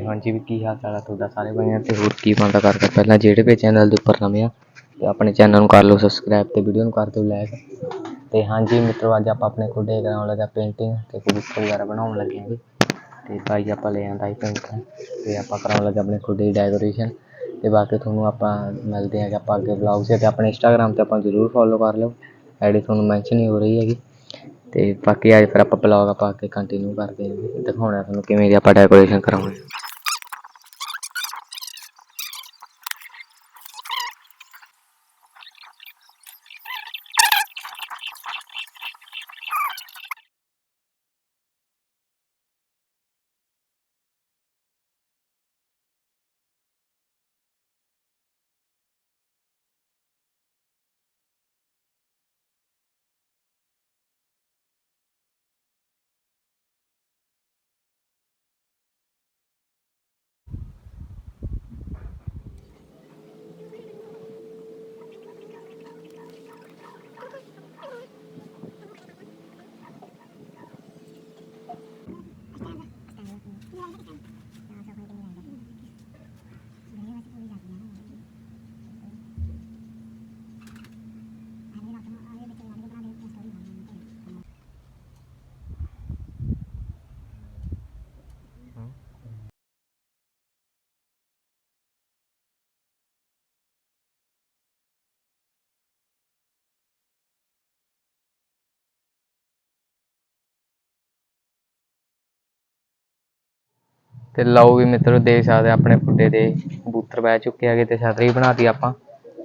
ਹਾਂਜੀ ਵੀ ਕੀ ਹਾਲ ਚਾਲ ਆ ਤੁਹਾਡਾ? ਸਾਰੇ ਭਾਈਆਂ ਤੇ ਹੋਰ ਕੀ ਬੰਦਾ ਕਰ ਕਰ ਪਹਿਲਾਂ ਜਿਹੜੇ ਵੀ ਚੈਨਲ ਦੇ ਉੱਪਰ ਨਵੇਂ ਆ ਤੇ ਆਪਣੇ ਚੈਨਲ ਨੂੰ ਕਰ ਲਓ ਸਬਸਕ੍ਰਾਈਬ ਤੇ ਵੀਡੀਓ ਨੂੰ ਕਰ ਦਿਓ ਲਾਈਕ ਤੇ ਹਾਂਜੀ ਮਿੱਤਰੋ, ਅੱਜ ਆਪਾਂ ਆਪਣੇ ਖੁੱਡੇ ਕਰਾਉਣ ਲੱਗਾ ਪੇਂਟਿੰਗ ਤੇ ਕਬੂਤਰ ਵਗੈਰਾ ਬਣਾਉਣ ਲੱਗੇ ਹਾਂ ਜੀ। ਤੇ ਭਾਈ ਆਪਾਂ ਲੈ ਆਂਦਾ ਸੀ ਪੇਂਟਿੰਗ ਤੇ ਆਪਾਂ ਕਰਾਉਣ ਲੱਗੇ ਆਪਣੇ ਖੁੱਡੇ ਦੀ ਡੈਕੋਰੇਸ਼ਨ ਤੇ ਬਾਕੀ ਤੁਹਾਨੂੰ ਆਪਾਂ ਮਿਲਦੇ ਹਾਂ ਆਪਾਂ ਅੱਗੇ ਵਲੌਗ 'ਚ ਤੇ ਆਪਣੇ ਇੰਸਟਾਗ੍ਰਾਮ ਤੇ ਆਪਾਂ ਜ਼ਰੂਰ ਫੋਲੋ ਕਰ ਲਿਓ। ਆਈਡੀ ਤੁਹਾਨੂੰ ਮੈਂਸ਼ਨ ਹੀ ਹੋ ਰਹੀ ਹੈਗੀ। ਤੇ ਬਾਕੀ ਅੱਜ ਫਿਰ ਆਪਾਂ ਬਲੌਗ ਆਪਾਂ ਅੱਗੇ ਕੰਟੀਨਿਊ ਕਰਦੇ ਹਾਂ ਦਿਖਾਉਣਾ ਤੁਹਾਨੂੰ ਕਿਵੇਂ ਦੀ ਆਪਾਂ ਡੈਕੋਰੇਸ਼ਨ ਕਰਾਉਣੀ ਤੇ ਲਓ ਵੀ ਮਿੱਤਰੋ ਦੇਖ ਸਕਦੇ ਆਪਣੇ ਫੁੱਡੇ ਦੇ ਕਬੂਤਰ ਬਹਿ ਚੁੱਕੇ ਹੈਗੇ ਤੇ ਛਤਰੀ ਬਣਾਤੀ ਆਪਾਂ।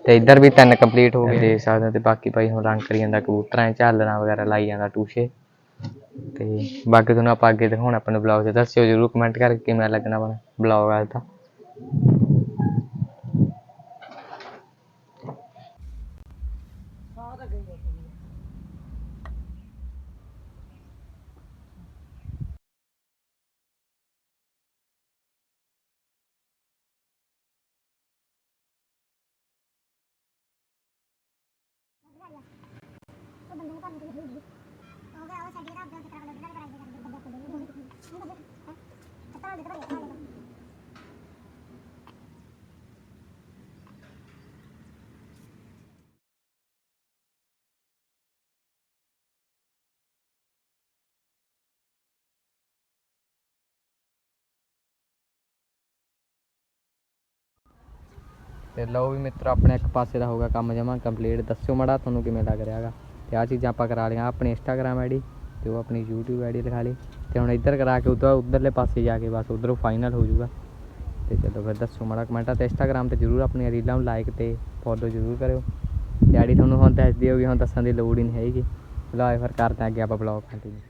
ਤੇ ਇੱਧਰ ਵੀ ਤਿੰਨ ਕੰਪਲੀਟ ਹੋ ਗਏ, ਦੇਖ ਸਕਦੇ ਤੇ ਬਾਕੀ ਭਾਈ ਹੁਣ ਰੰਗ ਕਰੀ ਜਾਂਦਾ ਕਬੂਤਰਾਂ 'ਚ ਝਾਲਰਾਂ ਵਗੈਰਾ ਲਾਈ ਜਾਂਦਾ ਟੂਸ਼ੇ। ਤੇ ਬਾਕੀ ਤੁਹਾਨੂੰ ਆਪਾਂ ਅੱਗੇ ਦਿਖਾਉਣਾ, ਆਪਣੇ ਬਲੌਗ 'ਚ ਦੱਸਿਓ ਜਰੂਰ ਕਮੈਂਟ ਕਰਕੇ ਕਿਵੇਂ ਲੱਗਣਾ ਆਪਣਾ ਬਲੌਗ ਅੱਜ ਦਾ। ਤੇ ਲਓ ਵੀ ਮਿੱਤਰ, ਆਪਣੇ ਇੱਕ ਪਾਸੇ ਦਾ ਹੋਗਾ ਕੰਮ ਜਮਾ ਕੰਪਲੀਟ ਦੱਸਿਓ ਮੜਾ, ਤੁਹਾਨੂੰ ਕਿਵੇਂ ਲੱਗ ਰਿਹਾ ਹੈਗਾ? ਤੇ ਆਹ ਚੀਜ਼ਾਂ ਆਪਾਂ ਕਰਾ ਲਈਆਂ ਆਪਣੀ ਇੰਸਟਾਗ੍ਰam ਆਈਡੀ ਤੇ ਉਹ ਆਪਣੀ YouTube ਆਈਡੀ ਲਿਖਾ ਲਈ ਤੇ ਹੁਣ ਇੱਧਰ ਕਰਾ ਕੇ ਉਧਰ, ਉਧਰਲੇ ਪਾਸੇ ਜਾ ਕੇ ਬਸ ਉਧਰੋਂ ਫਾਈਨਲ ਹੋ ਜਾਊਗਾ। ਤੇ ਚਲੋ ਫਿਰ ਦੱਸੋ ਮਾੜਾ ਕਮੈਂਟਾਂ ਤੇ ਇੰਸਟਾਗ੍ਰam ਤੇ ਜਰੂਰ ਆਪਣੀਆਂ ਰੀਲਾਂ ਨੂੰ ਲਾਈਕ ਤੇ ਫੋਲੋ ਜਰੂਰ ਕਰਿਓ। ਤੇ ਆਈਡੀ ਤੁਹਾਨੂੰ ਹੁਣ ਦੱਸਦੀ ਹੋਗੀ ਹੁਣ ਦੱਸਣ ਦੀ ਲੋੜ ਹੀ ਨਹੀਂ ਹੈਗੀ। ਚਲੋ ਫਿਰ ਕਰਦੇ ਹਾਂ ਅੱਗੇ ਆਪਾਂ ਬਲੌਗ ਕੰਟੀਨਿਊ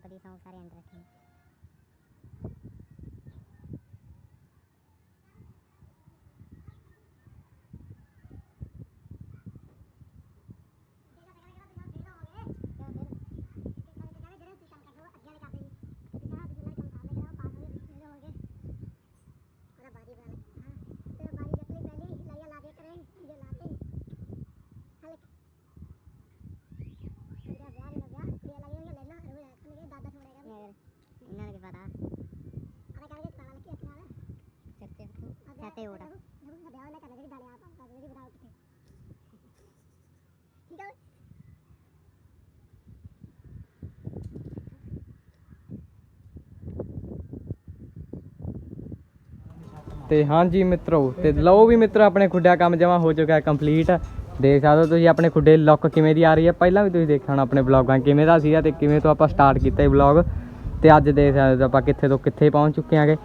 आप भी सौ सारे एंड रखें ਚੱਤੇ ਹੋੜਾ ਤੇ ਹਾਂਜੀ ਮਿੱਤਰੋ ਤੇ ਲਓ ਵੀ ਮਿੱਤਰੋ ਆਪਣੇ ਖੁੱਡਿਆ ਕੰਮ ਜਮਾ ਹੋ ਚੁੱਕਾ ਹੈ ਕੰਪਲੀਟ ਦੇਖ ਸਕਦੇ ਹੋ ਤੁਸੀਂ ਆਪਣੇ ਖੁੱਡੇ ਲੁੱਕ ਕਿਵੇਂ ਦੀ ਆ ਰਹੀ ਹੈ। ਪਹਿਲਾਂ ਵੀ ਤੁਸੀਂ ਦੇਖਿਆ ਹੋਣਾ ਆਪਣੇ ਵਲੌਗਾਂ ਕਿਵੇਂ ਦਾ ਸੀਗਾ ਤੇ ਕਿਵੇਂ ਤੋਂ ਆਪਾਂ ਸਟਾਰਟ ਕੀਤਾ ਇਹ ਵਲੌਗ ਤੇ ਅੱਜ ਦੇਖ ਸਕਦੇ ਹੋ ਆਪਾਂ ਕਿੱਥੇ ਤੋਂ ਕਿੱਥੇ ਪਹੁੰਚ ਚੁੱਕੇ ਆਂਗੇ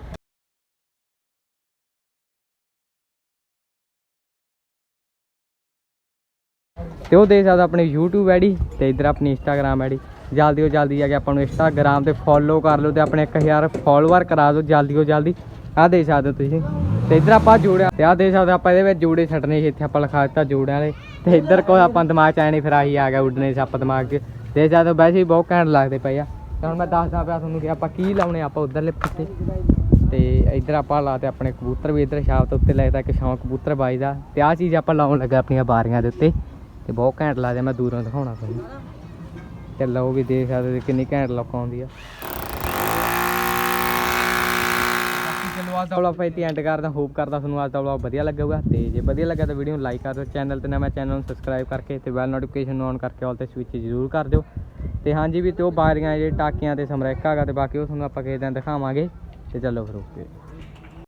ਤੇ ਉਹ ਦੇਖ ਸਕਦਾ ਆਪਣੀ YouTube ਆਈਡੀ ਤੇ ਇਧਰ ਆਪਣੀ Instagram ਆਈਡੀ। ਜਲਦੀ ਤੋਂ ਜਲਦੀ ਆ ਕੇ ਆਪਾਂ ਨੂੰ Instagram ਤੇ ਫੋਲੋ ਕਰ ਲਓ ਤੇ ਆਪਣੇ 1000 ਫੋਲੋਅਰ ਕਰਾ ਦਿਓ ਜਲਦੀ ਤੋਂ ਜਲਦੀ। ਆਹ ਦੇ ਸਕਦੇ ਹੋ ਤੁਸੀਂ। ਤੇ ਇੱਧਰ ਆਪਾਂ ਜੋੜਿਆ ਤੇ ਆਹ ਦੇ ਸਕਦੇ ਹੋ ਆਪਾਂ ਇਹਦੇ ਵਿੱਚ ਜੋੜੇ ਛੱਡਨੇ ਸੀ, ਇੱਥੇ ਆਪਾਂ ਲਿਖਾ ਦਿੱਤਾ ਜੋੜਿਆਂ ਵਾਲੇ। ਤੇ ਇੱਧਰ ਕੋਈ ਆਪਾਂ ਦਿਮਾਗ ਚ ਆਇਆ ਫਿਰ ਆਹੀ ਆ ਗਿਆ ਉੱਡਣੇ ਸੱਪ ਦਿਮਾਗ 'ਚ। ਦੇ ਸਕਦੇ ਹੋ, ਵੈਸੇ ਹੀ ਬਹੁਤ ਘੈਂਟ ਲੱਗਦੇ ਪਏ ਆ। ਤੇ ਹੁਣ ਮੈਂ ਦੱਸਦਾ ਪਿਆ ਤੁਹਾਨੂੰ ਕਿ ਆਪਾਂ ਕੀ ਲਾਉਣੇ ਆਪਾਂ ਉਧਰਲੇ ਪੱਤੇ। ਤੇ ਇੱਧਰ ਆਪਾਂ ਲਾਤੇ ਆਪਣੇ ਕਬੂਤਰ ਵੀ ਇੱਧਰ ਸ਼ਾਪ ਤੋਂ ਉੱਤੇ ਲੱਗਦਾ ਇੱਕ ਸ਼ੌਂਕ ਕਬੂਤਰ ਬਾਈ ਦਾ। ਤੇ ਆਹ ਚੀਜ਼ ਆਪਾਂ ਲਾਉਣ ਲੱਗਾ ਆਪਣੀਆਂ ਬਾਰੀਆਂ ਦੇ ਉੱਤੇ। ਤੇ ਬਹੁਤ ਘੈਂਟ ਲੱਗਦਾ ਮੈਂ ਦੂਰੋਂ ਦਿਖਾਉਣਾ ਤੁਹਾਨੂੰ ਤੇ ਲਓ ਵੀ ਦੇਖ ਸਕਦੇ ਕਿੰਨੀ ਘੈਂਟ ਲੁੱਕ ਆਉਂਦੀ ਆ। ਬਾਕੀ ਚਲੋ ਅੱਜ ਦਾ ਵਲੌਗ ਇੱਥੇ ਐਂਡ ਕਰਦਾ ਹੋਪ ਕਰਦਾ ਤੁਹਾਨੂੰ ਅੱਜ ਦਾ ਵਲੌਗ ਵਧੀਆ ਲੱਗੇਗਾ। ਤੇ ਜੇ ਵਧੀਆ ਲੱਗਾ ਤਾਂ ਵੀਡੀਓ ਨੂੰ ਲਾਈਕ ਕਰ ਦਿਓ। ਚੈਨਲ ਤੇ ਨਾ ਮੈਂ ਚੈਨਲ ਨੂੰ ਸਬਸਕ੍ਰਾਈਬ ਕਰਕੇ ਤੇ ਬੈਲ ਨੋਟੀਫਿਕੇਸ਼ਨ ਨੂੰ ਔਨ ਕਰਕੇ ਆਲ ਤੇ ਸਵਿਚ ਜ਼ਰੂਰ ਕਰ ਦਿਓ। ਤੇ ਹਾਂਜੀ ਵੀ ਤੇ ਉਹ ਬਾਰੀਆਂ, ਜਿਹੜੇ ਟਾਕੀਆਂ ਤੇ ਸਮਰੈਕਾ ਹੈਗਾ ਤੇ ਬਾਕੀ ਉਹ ਤੁਹਾਨੂੰ ਆਪਾਂ ਕਿਸੇ ਦਿਨ ਦਿਖਾਵਾਂਗੇ। ਤੇ ਚਲੋ ਫਿਰ ਓਕੇ